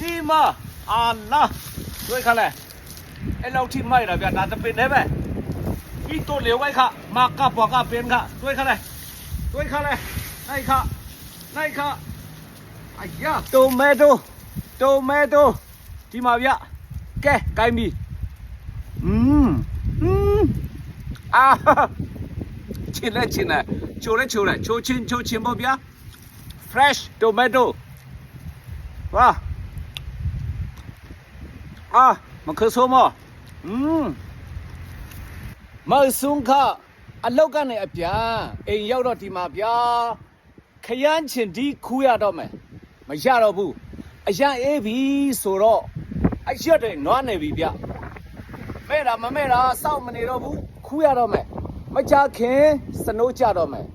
ဒီမှာအာလာတွေ့ခါလဲအဲ့လောက်ထိမိုက်တာဗျာဒါတပင်နေပဲဤတော့လေဝိုက်ခမာကပွားကပင်ကတွေ့ခါလဲတွေ့ခါလဲနိုင်ခနိုင်ခအယာတိုမက်တိုတိုမက်တိုဒီမှာဗျကဲကိုင်းပြီอืมอืมအာ ချင်းလဲချင်းလဲချိုလဲချိုလဲချိုချင်းချိုချင်းပေါ့ဗျာ fresh tomato ဝါ အာမခဆိုမอืมမဆုံခအလောက်ကနေအပြန်အိမ်ရောက်တော့ဒီမှာဗျာခရမ်းချင်ဒီခူးရတော့မယ်မရတော့ဘူးအရန်အေးပြီဆိုတော့အရက်တွေနွားနေပြီဗျမဲ့တာမမဲ့တာစောင့်မနေတော့ဘူးခူးရတော့မယ်မကြခင်စနိုးကြတော့မယ်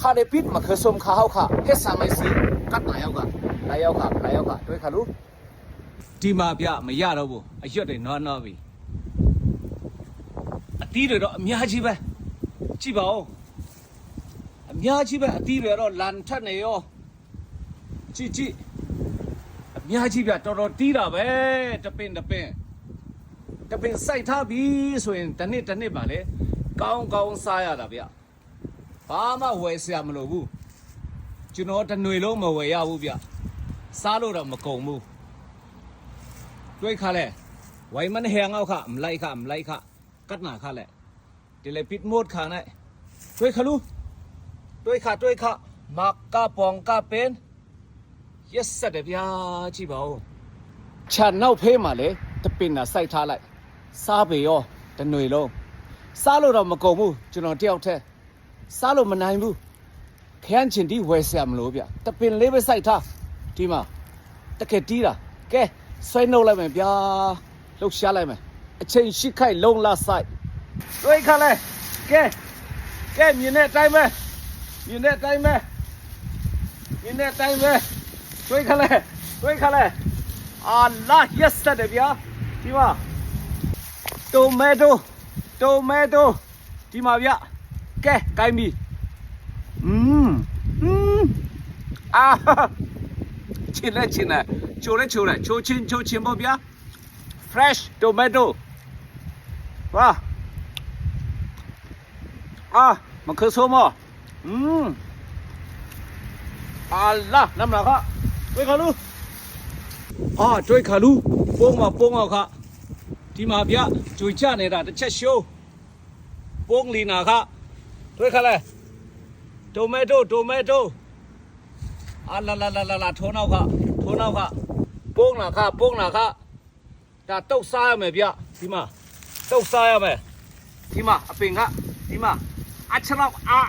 ခါရပစ်မခဆုံခါဟောက်ခဟက်ဆာမိုင်စီကတ်နာယောက်ကလာယောက်ကလာယောက်ကတွေ့ခါလို့ ဒီမှာဗျမရတော့ဘူးအရက်တွေနွားနွားပြီအတီးတွေတော့အများကြီးပဲကြည့်ပါဦးအများကြီးပဲအတီးတွေတော့လန်ထက်နေရောကြည့်ကြည့်အများကြီးဗျတော်တော်တီးတာပဲတပင်တပင်တပင်စိုက်ထားပြီဆိုရင်တစ်နှစ်တစ်နှစ်ပါလေကောင်းကောင်းစားရတာဗျဘာမှဝယ်စရာမလိုဘူးကျွန်တော်တစ်ຫນွေလုံးမဝယ်ရဘူးဗျစားလို့တော့မကုန်ဘူး တွေ့ခါလဲဝိုင်မန်ဟဲငေါခမလိုက်ခမလိုက်ခကတ်နာခလဲဒီလေပစ်မို့ခါနဲ့တွေ့ခလူတွေ့ခတွေ့ခမကကပောင်ကပင် yes ဆက်တယ်ဗျာကြည့်ပါဦးခြံနောက်ဖေးမှာလေတပင်နာစိုက်ထားလိုက်စားပေရောတຫນွေလုံးစားလို့တော့မကုန်ဘူးကျွန်တော်တယောက်တည်းစားလို့မနိုင်ဘူးခရမ်းချင်ဒီဝယ်ဆရာမလို့ဗျတပင်လေးပဲစိုက်ထားဒီမှာတကယ်တီးတာကဲ ဆွဲနှုတ်လိုက်မယ်ဗျာလှုပ်ရှားလိုက်မယ်အချိန်ရှိခိုက်လုံးလာစိုက်တွေ့ခါလဲကဲကဲမြင်တဲ့အတိုင်းပဲမြင်တဲ့အတိုင်းပဲမြင်တဲ့အတိုင်းပဲ တွေ့ခလဲတွေ့ခလဲအာလာ yes တဲ့ဗျာဒီမှာတိုမက်တိုတိုမက်တိုဒီမှာဗျကဲကိုင်းပြီอืมอืมအာ ချင်းလဲချင်းလဲချိုလဲချိုလဲချိုချင်းချိုချင်းပေါ့ဗျာ fresh tomato ဝါအာမခဆိုးမอืมအာလာနမလာခတွေ့ခါလူအာတွေ့ခါလူပုံမပုံအောင်ခဒီမှာဗျကြွေချနေတာတစ်ချက်ရှိုးပုံလီနာခတွေ့ခါလဲတိုမက်တိုတိုမက်တို အာလာလာလာလာလာထုံးနောက်ခထုံးနောက်ခပုံလာခပုံလာခဒါတုတ်စားရမယ်ဗျဒီမှာတုတ်စားရမယ်ဒီမှာအပင်ကဒီမှာအချလောက်အာ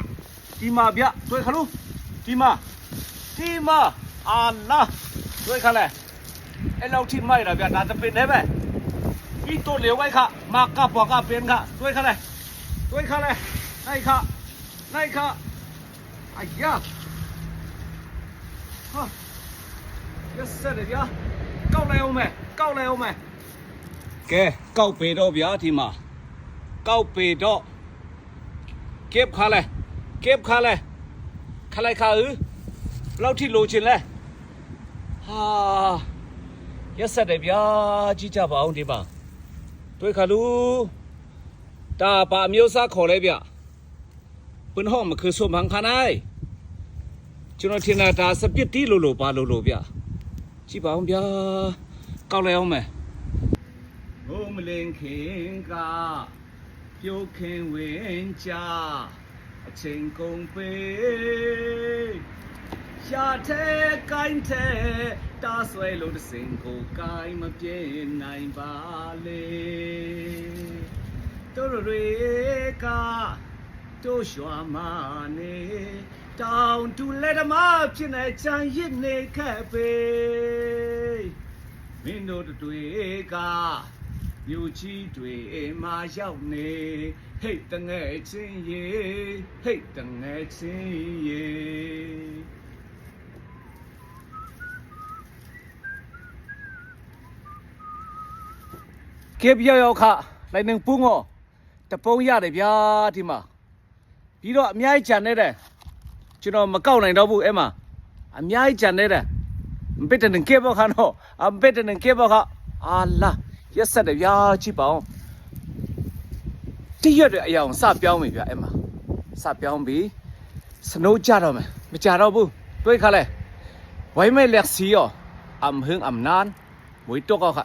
ဒီမှာဗျတွေ့ခါလူဒီမှာဒီမှာအာလာတွေ့ခါလဲအဲ့လောက်ထိမိုက်တာဗျာဒါတပင်နေပဲဤတော့လေဝိုက်ခမာကပွားကပင်ကတွေ့ခါလဲတွေ့ခါလဲနိုင်ခနိုင်ခအယာ ဟာရစတယ်ဗျာကောက်လိုက်အောင်မယ်ကောက်လိုက်အောင်မယ်ကဲကောက်ပေတော့ဗျာဒီမှာကောက်ပေတော့เก็บခါလဲเก็บခါလဲခလိုက်ခါဦး ဘယ်လောက်ထိလိုချင်လဲဟာရက်ဆက်တယ်ဗျာကြည့်ကြပါအောင်ဒီမှာတွေ့ခါလူဒါပါအမျိုးစားခေါ်လဲဗျပွန်းဟောမคือဆိုမှန်ခနိုင် ကျွန်တော်ထင်တာဒါစပစ်တီးလို့လို့ပါလို့လို့ဗျကြည့်ပါအောင်ဗျာကောက်လိုက်အောင်မယ်ဟိုမလင်ခင်ကပြုတ်ခင်ဝင်ကြအချိန်ကုန်ပေးရှာထဲကိုင်းထဲတားဆွဲလို့တစ်စင်ကိုကိုင်းမပြေနိုင်ပါလေတို့တွေကတို့ရွှာမနေ တောင်တူလက်ဓမ္မဖြစ်နေချမ်းရစ်နေခက်ပေမင်းတို့တွေကမြို့ကြီးတွေမှာရောက်နေဟိတ်တငဲ့ချင်းရေဟိတ်တငဲ့ချင်းရေကေပြောက်ရောက်ခလိုက်နေပူးငေါတပုံးရတယ်ဗျာဒီမှာပြီးတော့အများကြီးဂျန်နေတယ် ကျွန်တော်မကောက်နိုင်တော့ဘူးအဲ့မှာအများကြီးကြံနေတာဘစ်တန်ကေဘောခါနော်အဘစ်တန်ကေဘောခါအာလာရက်ဆက်တပြားကြည့်ပါအောင်တည့်ရက်တဲ့အရာကိုစပြောင်းပြီဗျအဲ့မှာစပြောင်းပြီစနိုးကြတော့မယ်မကြတော့ဘူးတွေးခါလဲဝိုင်းမဲ့လက်စီရောအမ်ဟင်းအမ်နန်မွေတော့ခါ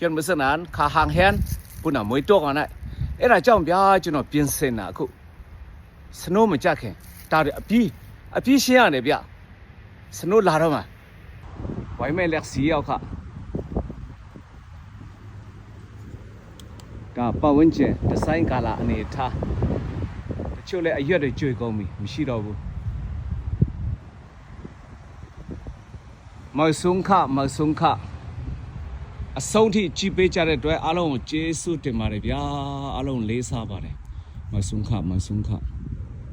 ယွန်မစနန်ခါဟန်ဟန်ပုနာမွေတော့ခါနဲ့အဲ့ဒါကြောင့်ဗျာကျွန်တော်ပြင်ဆင်တာအခုစနိုးမကြခင် တားတယ်အပြီးအပြီးရှင်းရတယ်ဗျစနိုးလာတော့မှာဝိုင်းမဲ့လက်စီရောက်ခကပတ်ဝန်းကျင်ဒီဇိုင်းကာလာအနေထားတချို့လည်းအရွက်တွေကျွေကုန်ပြီမရှိတော့ဘူးမဆုံခမဆုံခအဆုံးထိကြည်ပေးကြတဲ့အတွက်အားလုံးကိုကျေးဇူးတင်ပါတယ်ဗျာအားလုံးလေးစားပါတယ်မဆုံခမဆုံခ